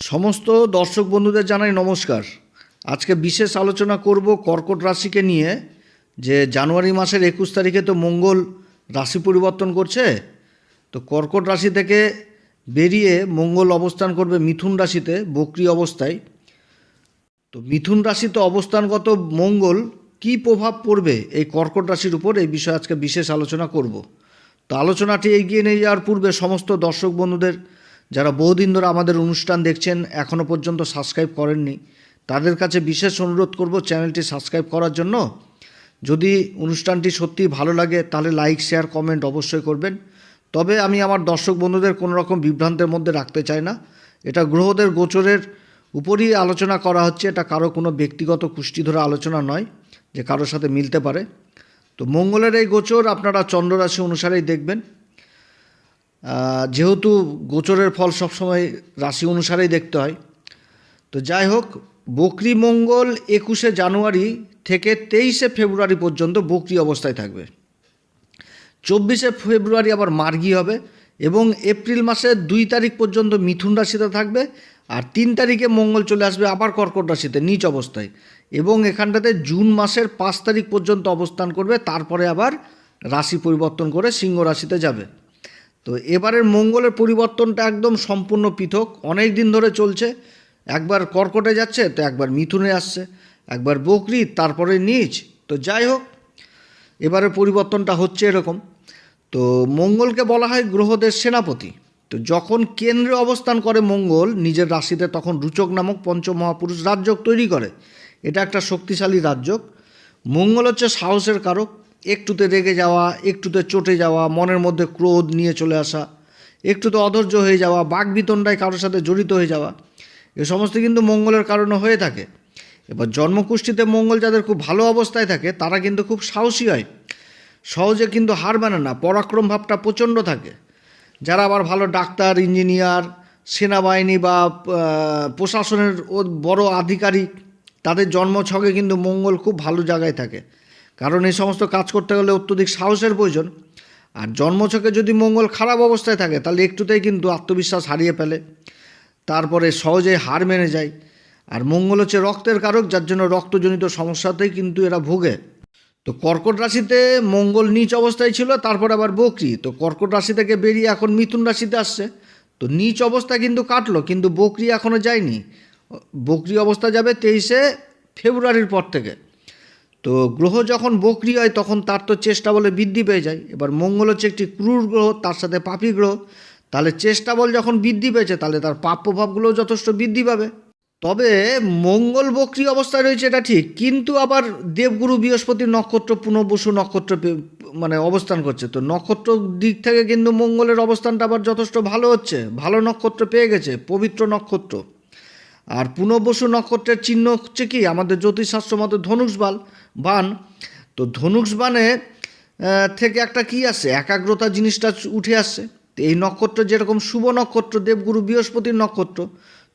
সমস্ত দর্শক বন্ধুদের জানাই নমস্কার। আজকে বিশেষ আলোচনা করব কর্কট রাশিকে নিয়ে, যে জানুয়ারি মাসের একুশ তারিখে তো মঙ্গল রাশি পরিবর্তন করছে, তো কর্কট রাশি থেকে বেরিয়ে মঙ্গল অবস্থান করবে মিথুন রাশিতে বক্রি অবস্থায়। তো মিথুন রাশিতে অবস্থানগত মঙ্গল কি প্রভাব পড়বে এই কর্কট রাশির উপর, এই বিষয়ে আজকে বিশেষ আলোচনা করব। তো আলোচনাটি এগিয়ে নিয়ে যাওয়ার পূর্বে সমস্ত দর্শক বন্ধুদের যারা বহুদিন ধরে আমাদের অনুষ্ঠান দেখছেন এখনও পর্যন্ত সাবস্ক্রাইব করেননি, তাদের কাছে বিশেষ অনুরোধ করব চ্যানেলটি সাবস্ক্রাইব করার জন্য। যদি অনুষ্ঠানটি সত্যি ভালো লাগে, তাহলে লাইক শেয়ার কমেন্ট অবশ্যই করবেন। তবে আমি আমার দর্শক বন্ধুদের কোনো রকম বিভ্রান্তের মধ্যে রাখতে চাই না। এটা গ্রহদের গোচরের উপরই আলোচনা করা হচ্ছে, এটা কারও কোনো ব্যক্তিগত কুষ্টি ধরে আলোচনা নয় যে কারোর সাথে মিলতে পারে। তো মঙ্গলের এই গোচর আপনারা চন্দ্ররাশি অনুসারেই দেখবেন। যেহেতু গোচরের ফল সবসময় রাশি অনুসারেই দেখতে হয়। তো যাই হোক, বকরি মঙ্গল একুশে জানুয়ারি থেকে তেইশে ফেব্রুয়ারি পর্যন্ত বকরি অবস্থায় থাকবে। চব্বিশে ফেব্রুয়ারি আবার মার্গী হবে এবং এপ্রিল মাসের দুই তারিখ পর্যন্ত মিথুন রাশিতে থাকবে আর তিন তারিখে মঙ্গল চলে আসবে আবার কর্কট রাশিতে নিচ অবস্থায় এবং এখানটাতে জুন মাসের পাঁচ তারিখ পর্যন্ত অবস্থান করবে, তারপরে আবার রাশি পরিবর্তন করে সিংহ রাশিতে যাবে। তো এবারের মঙ্গলের পরিবর্তনটা একদম সম্পূর্ণ পৃথক। অনেক দিন ধরে চলছে। একবার কর্কটে যাচ্ছে, তো একবার মিথুনে আসছে। একবার বকরি, তারপরে নিচ। তো যাই হোক এবারে পরিবর্তনটা হচ্ছে এরকম। তো মঙ্গলকে বলা হয় গ্রহদের সেনাপতি। তো যখন কেন্দ্রে অবস্থান করে মঙ্গল, নিজের রাশিতে তখন রুচক নামক পঞ্চমহাপুরুষ রাজ্যক তৈরি করে। এটা একটা শক্তিশালী রাজ্যক মঙ্গল হচ্ছে সাহসের কারক। একটুতে রেগে যাওয়া, একটুতে চটে যাওয়া, মনের মধ্যে ক্রোধ নিয়ে চলে আসা, একটুতে অধৈর্য হয়ে যাওয়া বাঘবিতণ্ডায় কারোর সাথে জড়িত হয়ে যাওয়া, এ সমস্ত কিন্তু মঙ্গলের কারণে হয়ে থাকে। এবার জন্মকুষ্ঠিতে মঙ্গল যাদের খুব ভালো অবস্থায় থাকে, তারা কিন্তু খুব সাহসী হয়। সহজে কিন্তু হার মানে না, পরাক্রম ভাবটা প্রচণ্ড থাকে। যারা আবার ভালো ডাক্তার, ইঞ্জিনিয়ার, সেনাবাহিনী বা প্রশাসনের বড় আধিকারিক, তাদের জন্ম জন্মছকে কিন্তু মঙ্গল খুব ভালো জায়গায় থাকে। কারণ এই সমস্ত কাজ করতে গেলে অত্যধিক সাহসের প্রয়োজন। আর জন্মছকে যদি মঙ্গল খারাপ অবস্থায় থাকে, তাহলে একটুতেই কিন্তু আত্মবিশ্বাস হারিয়ে ফেলে। তারপরে সহজে হার মেনে যায়। আর মঙ্গল হচ্ছে রক্তের কারক, যার জন্য রক্তজনিত সমস্যাতেই কিন্তু এরা ভোগে। তো কর্কট রাশিতে মঙ্গল নিচ অবস্থায় ছিল, তারপর আবার বকরি। তো কর্কট রাশি থেকে বেরিয়ে এখন মিথুন রাশিতে আসছে। তো নিচ অবস্থা কিন্তু কাটলো, কিন্তু বকরি এখনও যায়নি। বকরি অবস্থা যাবে তেইশে ফেব্রুয়ারির পর থেকে। তো গ্রহ যখন বকরি হয়, তখন তার তো চেষ্টা বলে বৃদ্ধি পেয়ে যায়। এবার মঙ্গল হচ্ছে একটি ক্রুর গ্রহ, তার সাথে পাপী গ্রহ। তাহলে চেষ্টা বল যখন বৃদ্ধি পেয়েছে, তাহলে তার পাপ প্রভাবগুলোও যথেষ্ট বৃদ্ধি পাবে। তবে মঙ্গল বক্রি অবস্থায় রয়েছে এটা ঠিক, কিন্তু আবার দেবগুরু বৃহস্পতির নক্ষত্র, পুনর্বসু নক্ষত্র মানে অবস্থান করছে। তো নক্ষত্র দিক থেকে কিন্তু মঙ্গলের অবস্থানটা আবার যথেষ্ট ভালো হচ্ছে। ভালো নক্ষত্র পেয়ে গেছে, পবিত্র নক্ষত্র। আর পুনর্বসু নক্ষত্রের চিহ্ন হচ্ছে কি? আমাদের জ্যোতিষশাস্ত্র মতে ধনুষ বাল, বান। তো ধনুষ বানে থেকে একটা কি আসছে একাগ্রতা জিনিসটা উঠে আসছে তো এই নক্ষত্র যেরকম শুভ নক্ষত্র, দেবগুরু বৃহস্পতির নক্ষত্র,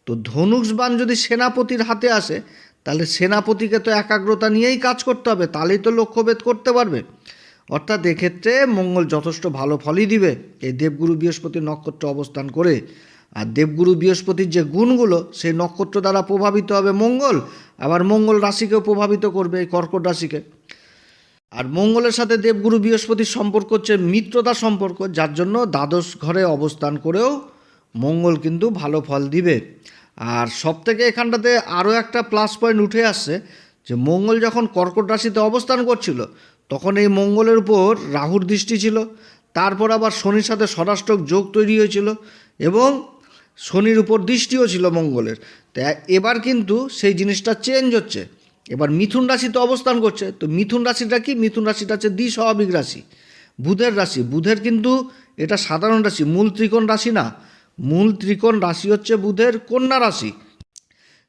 তো ধনুষ বান যদি সেনাপতির হাতে আসে, তাহলে সেনাপতিকে তো একাগ্রতা নিয়েই কাজ করতে হবে, তাহলেই তো লক্ষ্যভেদ করতে পারবে। অর্থাৎ এক্ষেত্রে মঙ্গল যথেষ্ট ভালো ফলই দিবে এই দেবগুরু বৃহস্পতির নক্ষত্র অবস্থান করে। আর দেবগুরু বৃহস্পতির যে গুণগুলো, সেই নক্ষত্র দ্বারা প্রভাবিত হবে মঙ্গল, আবার মঙ্গল রাশিকেও প্রভাবিত করবে এই কর্কট রাশিকে। আর মঙ্গলের সাথে দেবগুরু বৃহস্পতির সম্পর্ক হচ্ছে মিত্রতা সম্পর্ক, যার জন্য দ্বাদশ ঘরে অবস্থান করেও মঙ্গল কিন্তু ভালো ফল দিবে। আর সব থেকে এখানটাতে আরও একটা প্লাস পয়েন্ট উঠে আসছে, যে মঙ্গল যখন কর্কট রাশিতে অবস্থান করছিল, তখন এই মঙ্গলের উপর রাহুর দৃষ্টি ছিল, তারপর আবার শনির সাথে স্বরাষ্ট্রক যোগ তৈরি হয়েছিল এবং শনির উপর দৃষ্টিও ছিল মঙ্গলের। তা এবার কিন্তু সেই জিনিসটা চেঞ্জ হচ্ছে। এবার মিথুন রাশিতে অবস্থান করছে। তো মিথুন রাশিটা কি? মিথুন রাশিটা হচ্ছে দ্বিস্বাভাবিক রাশি। বুধের রাশি। বুধের কিন্তু এটা সাধারণ রাশি, মূল ত্রিকোণ রাশি না। মূল ত্রিকোণ রাশি হচ্ছে বুধের কন্যা রাশি।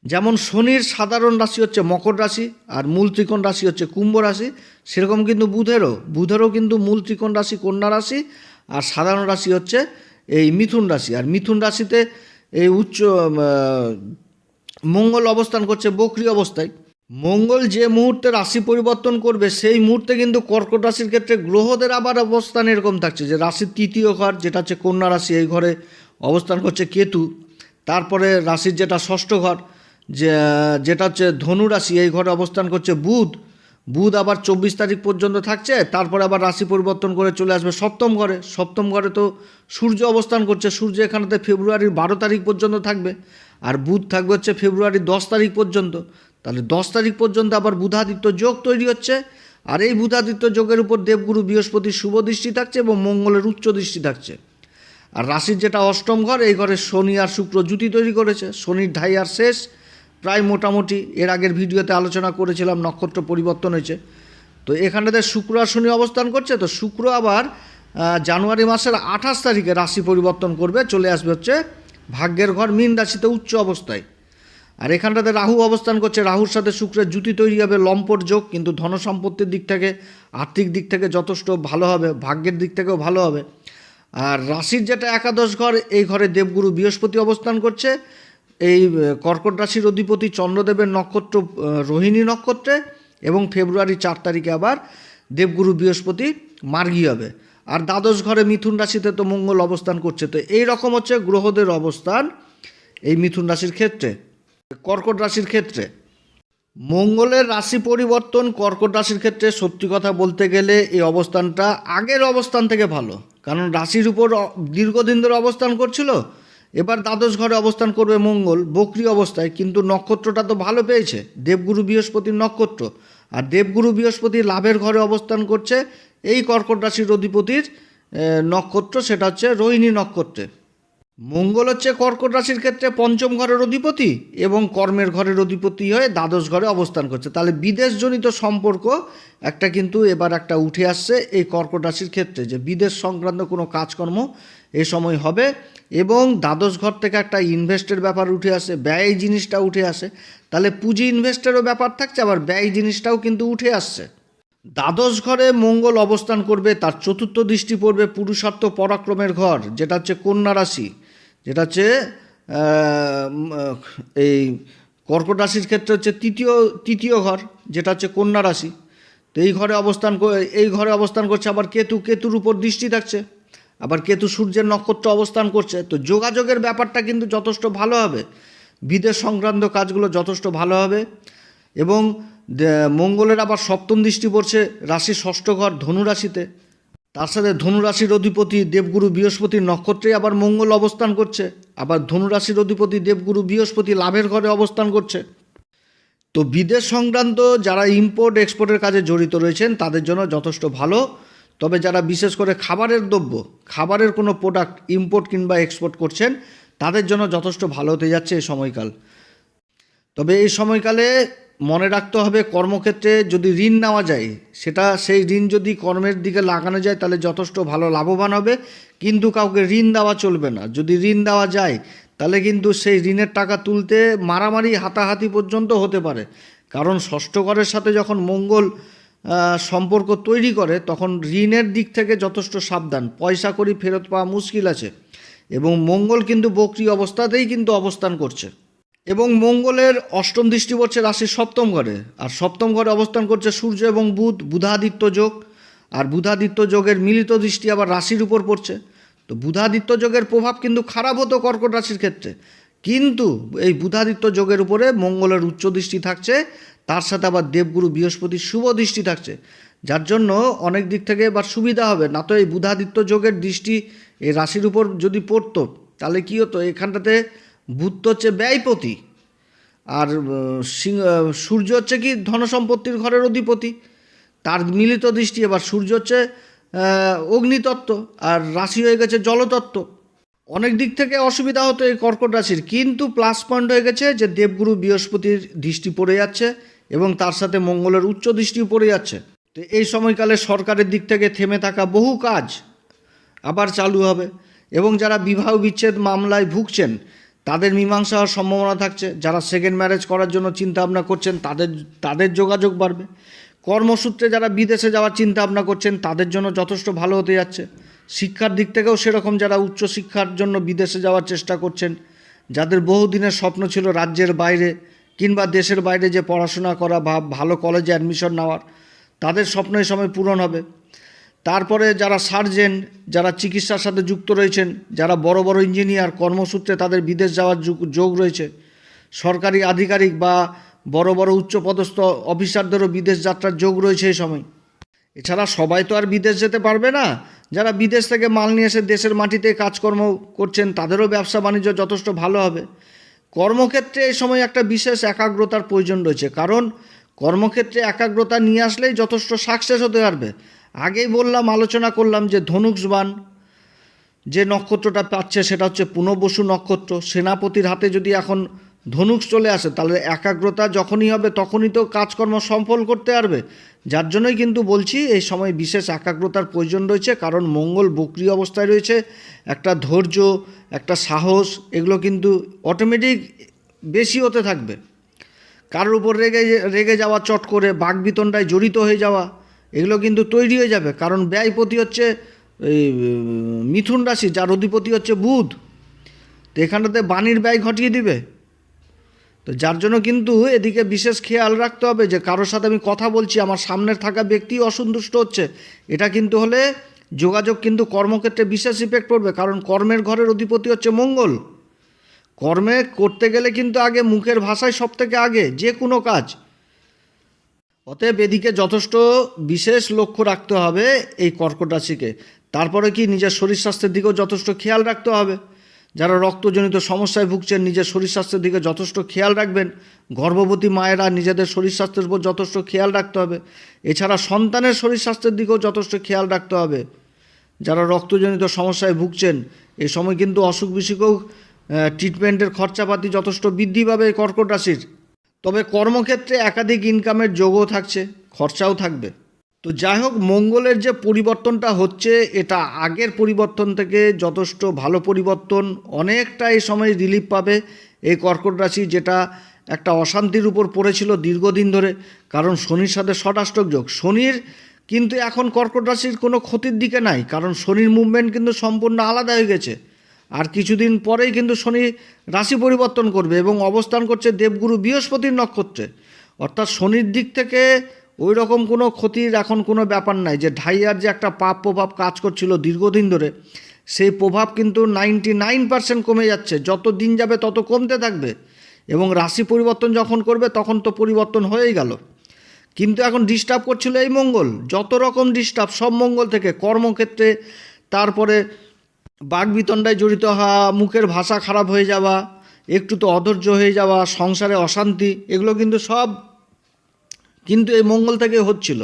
যেমন শনির সাধারণ রাশি হচ্ছে মকর রাশি আর মূল ত্রিকোণ রাশি হচ্ছে কুম্ভ রাশি। সেরকম কিন্তু বুধেরও। বুধেরও কিন্তু মূল ত্রিকোণ রাশি, কন্যা রাশি আর সাধারণ রাশি হচ্ছে এই মিথুন রাশি। আর মিথুন রাশিতে এই উচ্চ মঙ্গল অবস্থান করছে বকরি অবস্থায়। মঙ্গল যে মুহূর্তে রাশি পরিবর্তন করবে, সেই মুহূর্তে কিন্তু কর্কট রাশির ক্ষেত্রে গ্রহদের আবার অবস্থান এরকম থাকছে যে রাশির তৃতীয় ঘর, যেটা হচ্ছে কন্যা রাশি, এই ঘরে অবস্থান করছে কেতু। তারপরে রাশির যেটা ষষ্ঠ ঘর, যে যেটা হচ্ছে ধনু রাশি, এই ঘরে অবস্থান করছে বুধ। বুধ আবার চব্বিশ তারিখ পর্যন্ত থাকছে, তারপরে আবার রাশি পরিবর্তন করে চলে আসবে সপ্তম ঘরে। সপ্তম ঘরে তো সূর্য অবস্থান করছে, সূর্য এখানেতে ফেব্রুয়ারির বারো তারিখ পর্যন্ত থাকবে আর বুধ থাকবে হচ্ছে ফেব্রুয়ারির দশ তারিখ পর্যন্ত। তাহলে দশ তারিখ পর্যন্ত আবার বুধাদিত্য যোগ তৈরি হচ্ছে আর এই বুধাদিত্য যোগের উপর দেবগুরু বৃহস্পতির শুভ দৃষ্টি থাকছে এবং মঙ্গলের উচ্চ দৃষ্টি থাকছে। আর রাশির যেটা অষ্টম ঘর, এই ঘরে শনি আর শুক্র জুতি তৈরি করেছে, শনির ঢাই আর শেষ প্রায় মোটামুটি এর আগের ভিডিওতে আলোচনা করেছিলাম, নক্ষত্র পরিবর্তন হয়েছে। তো এখানটাতে শুক্র আর শনি অবস্থান করছে, তো শুক্র আবার জানুয়ারি মাসের আঠাশ তারিখে রাশি পরিবর্তন করবে, চলে আসবে হচ্ছে ভাগ্যের ঘর, মীন রাশিতে উচ্চ অবস্থায়। আর এখানটাতে রাহু অবস্থান করছে, রাহুর সাথে শুক্রের জুতি তৈরি হবে, লম্পট যোগ, কিন্তু ধন সম্পত্তির দিক থেকে, আর্থিক দিক থেকে যথেষ্ট ভালো হবে, ভাগ্যের দিক থেকেও ভালো হবে। আর রাশির যেটা একাদশ ঘর, এই ঘরে দেবগুরু বৃহস্পতি অবস্থান করছে এই কর্কট রাশির অধিপতি চন্দ্রদেবের নক্ষত্র রোহিণী নক্ষত্রে এবং ফেব্রুয়ারি চার তারিখে আবার দেবগুরু বৃহস্পতি মার্গী হবে। আর দ্বাদশ ঘরে মিথুন রাশিতে তো মঙ্গল অবস্থান করছে, তো এই রকম হচ্ছে গ্রহদের অবস্থান এই মিথুন রাশির ক্ষেত্রে। কর্কট রাশির ক্ষেত্রে মঙ্গলের রাশি পরিবর্তন, কর্কট রাশির ক্ষেত্রে সত্যি কথা বলতে গেলে এই অবস্থানটা আগের অবস্থান থেকে ভালো। কারণ রাশির উপর দীর্ঘদিন ধরে অবস্থান করছিল এবার দ্বাদশ ঘরে অবস্থান করবে মঙ্গল, বকরি অবস্থায়, কিন্তু নক্ষত্রটা তো ভালো পেয়েছে। দেবগুরু বৃহস্পতির নক্ষত্র। আর দেবগুরু বৃহস্পতি লাভের ঘরে অবস্থান করছে এই কর্কট রাশির অধিপতির নক্ষত্র, সেটা হচ্ছে রোহিণী নক্ষত্রে। মঙ্গল হচ্ছে কর্কট রাশির ক্ষেত্রে পঞ্চম ঘরের অধিপতি এবং কর্মের ঘরের অধিপতি হয়ে দ্বাদশ ঘরে অবস্থান করছে। তাহলে বিদেশজনিত সম্পর্ক একটা কিন্তু এবার একটা উঠে আসছে এই কর্কট রাশির ক্ষেত্রে যে বিদেশ সংক্রান্ত কোনো কাজকর্ম এ সময় হবে এবং দ্বাদশ ঘর থেকে একটা ইনভেস্টের ব্যাপার উঠে আসে, ব্যয় জিনিসটা উঠে আসে। তাহলে পুঁজি ইনভেস্টেরও ব্যাপার থাকছে, আবার ব্যয় জিনিসটাও কিন্তু উঠে আসছে। দ্বাদশ ঘরে মঙ্গল অবস্থান করবে, তার চতুর্থ দৃষ্টি পড়বে পুরুষার্থ পরাক্রমের ঘর, যেটা হচ্ছে কন্যা রাশি। যেটা হচ্ছে এই কর্কট রাশির ক্ষেত্রে হচ্ছে তৃতীয় তৃতীয় ঘর, যেটা হচ্ছে কন্যা রাশি। তো এই ঘরে অবস্থান এই ঘরে অবস্থান করছে আবার কেতু, কেতুর উপর দৃষ্টি থাকছে, আবার কেতু সূর্যের নক্ষত্র অবস্থান করছে। তো যোগাযোগের ব্যাপারটা কিন্তু যথেষ্ট ভালো হবে। বিদেশ সংক্রান্ত কাজগুলো যথেষ্ট ভালো হবে এবং মঙ্গলের আবার সপ্তম দৃষ্টি পড়ছে রাশির ষষ্ঠ ঘর ধনু রাশিতে। তার সাথে ধনুরাশির অধিপতি দেবগুরু বৃহস্পতির নক্ষত্রে আবার মঙ্গল অবস্থান করছে। আবার ধনুরাশির অধিপতি দেবগুরু বৃহস্পতি লাভের ঘরে অবস্থান করছে। তো বিদেশ সংক্রান্ত যারা ইম্পোর্ট এক্সপোর্টের কাজে জড়িত রয়েছেন, তাদের জন্য যথেষ্ট ভালো। তবে যারা বিশেষ করে খাবারের দ্রব্য, খাবারের কোনো প্রোডাক্ট ইম্পোর্ট কিংবা এক্সপোর্ট করছেন, তাদের জন্য যথেষ্ট ভালো হতে যাচ্ছে এই সময়কাল। তবে এই সময়কালে মনে রাখতে হবে কর্মক্ষেত্রে যদি ঋণ নেওয়া যায়, সেটা সেই ঋণ যদি কর্মের দিকে লাগানো যায়, তাহলে যথেষ্ট ভালো লাভবান হবে। কিন্তু কাউকে ঋণ দেওয়া চলবে না। যদি ঋণ দেওয়া যায়, তাহলে কিন্তু সেই ঋণের টাকা তুলতে মারামারি, হাতাহাতি পর্যন্ত হতে পারে। কারণ ষষ্ঠ ঘরের সাথে যখন মঙ্গল সম্পর্ক তৈরি করে, তখন ঋণের দিক থেকে যথেষ্ট সাবধান। পয়সা করি ফেরত পাওয়া মুশকিল আছে। এবং মঙ্গল কিন্তু বক্রি অবস্থাতেই কিন্তু অবস্থান করছে। এবং মঙ্গলের অষ্টম দৃষ্টি পড়ছে রাশির সপ্তম ঘরে। আর সপ্তম ঘরে অবস্থান করছে সূর্য এবং বুধ, বুধাদিত্য যোগ। আর বুধাদিত্য যোগের মিলিত দৃষ্টি আবার রাশির উপর পড়ছে। তো বুধাদিত্য যোগের প্রভাব কিন্তু খারাপ হতো কর্কট রাশির ক্ষেত্রে। কিন্তু এই বুধাদিত্য যোগের উপরে মঙ্গলের উচ্চ দৃষ্টি থাকছে, তার সাথে আবার দেবগুরু বৃহস্পতির শুভ দৃষ্টি থাকছে। যার জন্য অনেক দিক থেকে এবার সুবিধা হবে, না তো এই বুধাদিত্য যোগের দৃষ্টি এই রাশির উপর যদি পড়তো, তাহলে কী হতো? এখানটাতে বুধ তো হচ্ছে ব্যয়পতি। আর সূর্য হচ্ছে কি ধনসম্পত্তির ঘরের অধিপতি। তার মিলিত দৃষ্টি এবার সূর্য হচ্ছে অগ্নিতত্ত্ব আর রাশি হয়ে গেছে জলতত্ত্ব। অনেক দিক থেকে অসুবিধা হতো এই কর্কট রাশির, কিন্তু প্লাস পয়েন্ট হয়ে গেছে যে দেবগুরু বৃহস্পতির দৃষ্টি পড়ে যাচ্ছে এবং তার সাথে মঙ্গলের উচ্চ দৃষ্টিও পড়ে যাচ্ছে। তো এই সময়কালে সরকারের দিক থেকে থেমে থাকা বহু কাজ আবার চালু হবে এবং যারা বিবাহ বিচ্ছেদ মামলায় ভুগছেন তাদের মীমাংসা হওয়ার সম্ভাবনা থাকছে। যারা সেকেন্ড ম্যারেজ করার জন্য চিন্তা ভাবনা করছেন, তাদের তাদের যোগাযোগ বাড়বে। কর্মসূত্রে যারা বিদেশে যাওয়ার চিন্তা ভাবনা করছেন, তাদের জন্য যথেষ্ট ভালো হতে যাচ্ছে। শিক্ষার দিক থেকেও সেরকম যারা উচ্চশিক্ষার জন্য বিদেশে যাওয়ার চেষ্টা করছেন, যাদের বহুদিনের স্বপ্ন ছিল রাজ্যের বাইরে কিংবা দেশের বাইরে যে পড়াশোনা করা বা ভালো কলেজে অ্যাডমিশন নেওয়ার, তাদের স্বপ্ন এই সময় পূরণ হবে। তারপরে যারা সার্জেন, যারা চিকিৎসার সাথে যুক্ত রয়েছেন, যারা বড় বড় ইঞ্জিনিয়ার, কর্মসূত্রে তাদের বিদেশ যাওয়ার যুগ- রয়েছে। সরকারি আধিকারিক বা বড় বড় উচ্চপদস্থ অফিসারদেরও বিদেশ যাত্রার যোগ রয়েছে এই সময়। এছাড়া সবাই তো আর বিদেশ যেতে পারবে না। যারা বিদেশ থেকে মাল নিয়ে এসে দেশের মাটিতে কাজকর্ম করছেন, তাদেরও ব্যবসা বাণিজ্য যথেষ্ট ভালো হবে। কর্মক্ষেত্রে এই সময় একটা বিশেষ একাগ্রতার প্রয়োজন রয়েছে। কারণ কর্মক্ষেত্রে একাগ্রতা নিয়ে আসলেই যথেষ্ট সাকসেস হতে পারবে। আগেই বললাম, আলোচনা করলাম যে ধনুষবান যে নক্ষত্রটা পাচ্ছে সেটা হচ্ছে পুনর্বসু নক্ষত্র। সেনাপতির হাতে যদি এখন ধনুক চলে আসে, তাহলে একাগ্রতা যখনই হবে তখনই তো কাজকর্ম সফল করতে পারবে। যার জন্যই কিন্তু বলছি, এই সময় বিশেষ একাগ্রতার প্রয়োজন রয়েছে, কারণ মঙ্গল বক্রি অবস্থায় রয়েছে, একটা ধৈর্য, একটা সাহস, এগুলো কিন্তু অটোমেটিক বেশি হতে থাকবে। কারোর উপর রেগে রেগে যাওয়া, চট করে বাঘবিতণ্ডায় জড়িত হয়ে যাওয়া এগুলো কিন্তু তৈরি হয়ে যাবে। কারণ ব্যয়পতি হচ্ছে এই মিথুন রাশি, যার অধিপতি হচ্ছে বুধ। তো এখানটাতে বাণীর ব্যয় ঘটিয়ে দিবে। তো যার জন্য কিন্তু এদিকে বিশেষ খেয়াল রাখতে হবে যে, কারোর সাথে আমি কথা বলছি, আমার সামনের থাকা ব্যক্তি অসন্তুষ্ট হচ্ছে। এটা কিন্তু হলে যোগাযোগ কিন্তু কর্মক্ষেত্রে বিশেষ ইফেক্ট পড়বে। কারণ কর্মের ঘরের অধিপতি হচ্ছে মঙ্গল। কর্মে করতে গেলে কিন্তু আগে মুখের ভাষায় সব থেকে আগে, যে কোনো কাজ। অতএব এদিকে যথেষ্ট বিশেষ লক্ষ্য রাখতে হবে এই কর্কট রাশিকে। তারপরে কি নিজের শরীর স্বাস্থ্যের দিকেও যথেষ্ট খেয়াল রাখতে হবে? যারা রক্তজনিত সমস্যায় ভুগছেন, নিজের শরীর স্বাস্থ্যের দিকে যথেষ্ট খেয়াল রাখবেন। গর্ভবতী মায়েরা নিজেদের শরীর স্বাস্থ্যের উপর যথেষ্ট খেয়াল রাখতে হবে। এছাড়া সন্তানের শরীর স্বাস্থ্যের দিকেও যথেষ্ট খেয়াল রাখতে হবে। যারা রক্তজনিত সমস্যায় ভুগছেন এই সময় কিন্তু অসুখ বিসুখেও ট্রিটমেন্টের খরচাপাতি যথেষ্ট বৃদ্ধি পাবে কর্কট রাশির। তবে কর্মক্ষেত্রে একাধিক ইনকামের যোগও থাকছে, খরচাও থাকবে। তো যাই হোক, মঙ্গলের যে পরিবর্তনটা হচ্ছে, এটা আগের পরিবর্তন থেকে যথেষ্ট ভালো পরিবর্তন অনেকটা এই সময় রিলিফ পাবে এই কর্কট রাশি, যেটা একটা অশান্তির উপর পড়েছিল দীর্ঘদিন ধরে। কারণ শনির সাথে ষটাষ্টক যোগ। শনির কিন্তু এখন কর্কট রাশির কোনো ক্ষতির দিকে নাই, কারণ শনির মুভমেন্ট কিন্তু সম্পূর্ণ আলাদা হয়ে গেছে। আর কিছুদিন পরেই কিন্তু শনি রাশি পরিবর্তন করবে এবং অবস্থান করছে দেবগুরু বৃহস্পতির নক্ষত্রে। অর্থাৎ শনির দিক থেকে ওই রকম কোনো ক্ষতির এখন কোনো ব্যাপার নাই যে ঢাইয়ার যে একটা পাপ প্রভাব কাজ করছিল দীর্ঘদিন ধরে, সেই প্রভাব কিন্তু নাইনটি নাইন পার্সেন্ট কমে যাচ্ছে। যত দিন যাবে তত কমতে থাকবে এবং রাশি পরিবর্তন যখন করবে তখন তো পরিবর্তন হয়েই গেল। কিন্তু এখন ডিস্টার্ব করছিল এই মঙ্গল। যত রকম ডিস্টার্ব সব মঙ্গল থেকে। কর্মক্ষেত্রে, তারপরে বাঘবিতণ্ডায় জড়িত হওয়া, মুখের ভাষা খারাপ হয়ে যাওয়া, একটু তো অধৈর্য হয়ে যাওয়া, সংসারে অশান্তি, এগুলো কিন্তু সব কিন্তু এই মঙ্গল থেকে হচ্ছিল।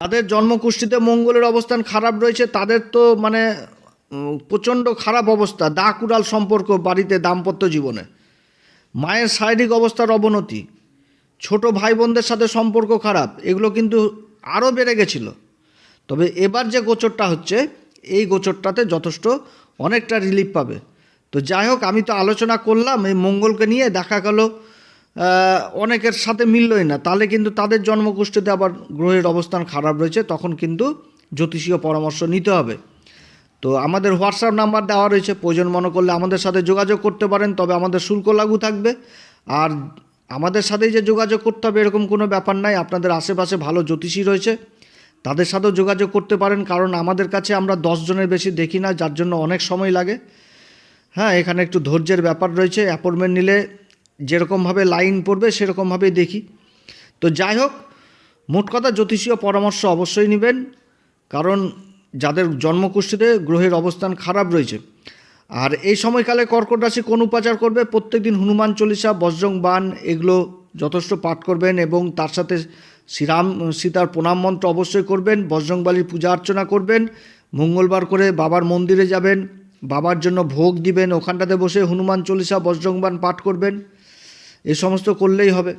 তাদের জন্মকুষ্ঠিতে মঙ্গলের অবস্থান খারাপ রয়েছে, তাদের তো মানে প্রচণ্ড খারাপ অবস্থা দা কুড়াল সম্পর্ক বাড়িতে দাম্পত্য জীবনে। মায়ের শারীরিক অবস্থার অবনতি, ছোট ভাই বোনদের সাথে সম্পর্ক খারাপ, এগুলো কিন্তু আরও বেড়ে গেছিল। তবে এবার যে গোচরটা হচ্ছে এই গোচরটাতে যথেষ্ট অনেকটা রিলিফ পাবে। তো যাই হোক, আমি তো আলোচনা করলাম, এই মঙ্গলকে নিয়ে দেখা গেল অনেকের সাথে মিললই না। তাহলে কিন্তু তাদের জন্মগোষ্ঠীতে আবার গ্রহের অবস্থান খারাপ রয়েছে, তখন কিন্তু জ্যোতিষীয় পরামর্শ নিতে হবে। তো আমাদের হোয়াটসঅ্যাপ নাম্বার দেওয়া রয়েছে, প্রয়োজন মনে করলে আমাদের সাথে যোগাযোগ করতে পারেন, তবে আমাদের শুল্ক লাগু থাকবে। আর আমাদের সাথেই যে যোগাযোগ করতে হবে, এরকম কোনো ব্যাপার নাই। আপনাদের আশেপাশে ভালো জ্যোতিষী রয়েছে। তাদের সাথেও যোগাযোগ করতে পারেন, কারণ আমাদের কাছে আমরা জনের বেশি দেখি না, যার জন্য অনেক সময় লাগে। হ্যাঁ এখানে একটু ধৈর্যের ব্যাপার রয়েছে, অ্যাপয়েন্টমেন্ট নিলে যেরকমভাবে লাইন পড়বে সেরকমভাবেই দেখি। তো যাই হোক, মোট কথা জ্যোতিষীয় পরামর্শ অবশ্যই নেবেন, কারণ যাদের জন্মকুষ্ঠিতে গ্রহের অবস্থান খারাপ রয়েছে। আর এই সময়কালে কর্কট রাশি কোন উপাচার করবে? প্রত্যেকদিন হনুমান চল্লিশা, বজ্রং বান এগুলো যথেষ্ট পাঠ করবেন এবং তার সাথে শ্রীরাম, সীতার প্রণাম মন্ত্র অবশ্যই করবেন, বজরংবালির পূজা অর্চনা করবেন, মঙ্গলবার করে বাবার মন্দিরে যাবেন, বাবার জন্য ভোগ দিবেন, ওখানটাতে বসে হনুমান চল্লিশা বজ্রংবান পাঠ করবেন, এ সমস্ত করলেই হবে।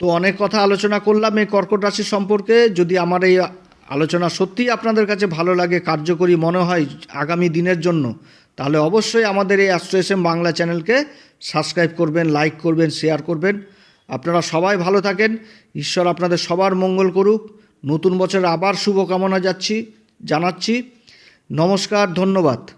তো অনেক কথা আলোচনা করলাম এই কর্কট রাশি সম্পর্কে, যদি আমার এই আলোচনা সত্যিই আপনাদের কাছে ভালো লাগে, কার্যকরী মনে হয় আগামী দিনের জন্য, তাহলে অবশ্যই আমাদের এই অ্যাস্ট্রো বাংলা চ্যানেলকে সাবস্ক্রাইব করবেন, লাইক করবেন, শেয়ার করবেন। আপনারা সবাই ভালো থাকেন। ঈশ্বর আপনাদের সবার মঙ্গল করুক। নতুন বছর আবার শুভকামনা যাচ্ছি, জানাচ্ছি। নমস্কার, ধন্যবাদ।